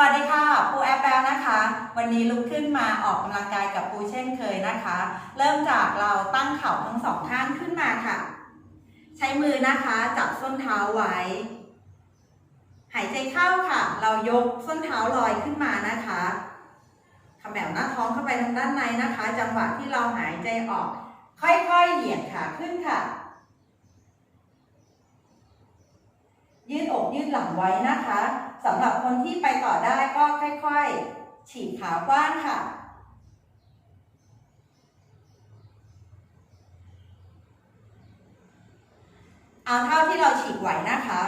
วัสดีค่ะปูแอปแล้วนะคะ วันนี้ลุกขึ้นมาออกกำลังกายกับปูเช่นเคยนะคะ เริ่มจากเราตั้งเข่าทั้งสองข้างขึ้นมาค่ะ ใช้มือนะคะจับส้นเท้าไว้ หายใจเข้าค่ะ เรายกส้นเท้าลอยขึ้นมานะคะขมแมวหน้าท้องเข้าไปทางด้านในนะคะ จังหวะที่เราหายใจออก ค่อยๆเหยียดขาขึ้นค่ะ ยืดอกยืดหลังไว้นะคะ สำหรับคนที่ไปต่อได้ก็ค่อยๆ ฉีกขากว้างค่ะ เอาเท่าที่เราฉีกไหวนะคะ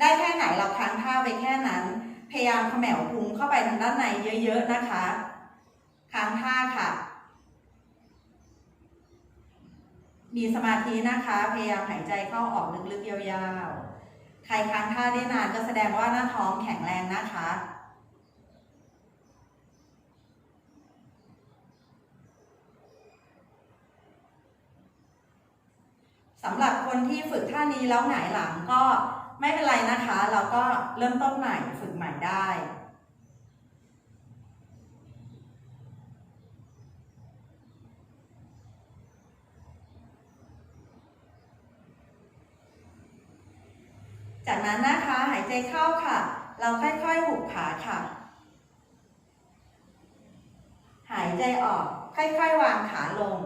ได้แค่ไหนเราค้างท่าไปแค่นั้น พยายามขมวพุงเข้าไปทางด้านในเยอะๆนะคะ ค้างท่าค่ะ มีสมาธินะคะ พยายามหายใจเข้าออกลึกๆยาวๆ ใครค้างท่าได้นานก็แสดงว่าหน้าท้องแข็งแรงนะคะ สำหรับคนที่ฝึกท่านี้แล้วหงายหลังก็ไม่เป็นไรนะคะ เราก็เริ่มต้นใหม่ฝึกใหม่ได้ จากนั้นนะคะหายใจเข้าค่ะ เราค่อยๆหุบขาค่ะ หายใจออกค่อยๆวางขาลง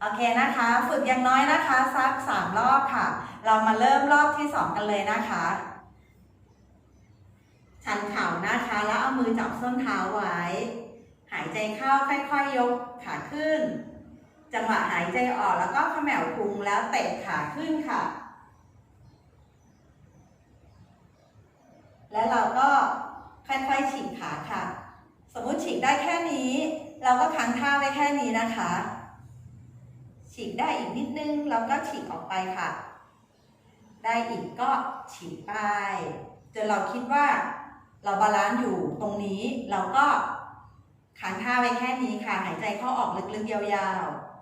โอเคนะคะ ฝึกอย่างน้อยนะคะสักสามรอบค่ะ เรามาเริ่มรอบที่สองกันเลยนะคะ ชันเข่านะคะ แล้วเอามือจับส้นเท้าไว้ หายใจเข้าค่อยๆยกขาขึ้น จังหวะหายใจออกแล้วก็ขมวพุงแล้วเตะขาขึ้นค่ะเราก็ค่อยๆฉีกขาค่ะ สมมุติฉีก ได้แค่นี้ เราก็ค้างท่าไว้แค่นี้นะคะ ฉีกได้อีกนิดนึงเราก็ฉีกออกไปค่ะ ได้อีกก็ฉีกไปจนเราคิดว่าเราบาลานซ์อยู่ตรงนี้เราก็ค้างท่าไว้แค่นี้ค่ะ หายใจเข้าออกลึกๆยาวๆ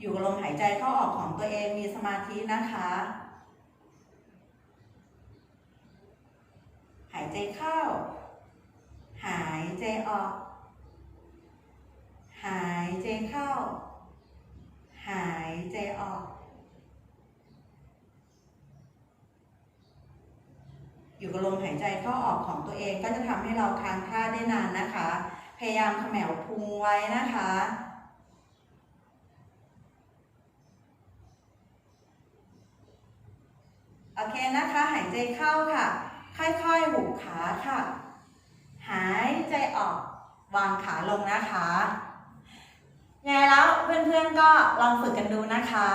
อยู่กับลมหายใจเข้าออกของตัวเองมีสมาธินะคะ หาย ใจเข้า หายใจออก หายใจเข้า หายใจออก อยู่กับลมหายใจเข้าออกของตัวเองก็จะทำให้เราค้างท่าได้นานนะคะ พยายามขมวพุงไว้นะคะโอเคนะคะ หายใจเข้าค่ะ ค่อยๆหุบขาค่ะ หายใจออก วางขาลงนะคะไงแล้วเพื่อนๆก็ลองฝึกกันดูนะคะ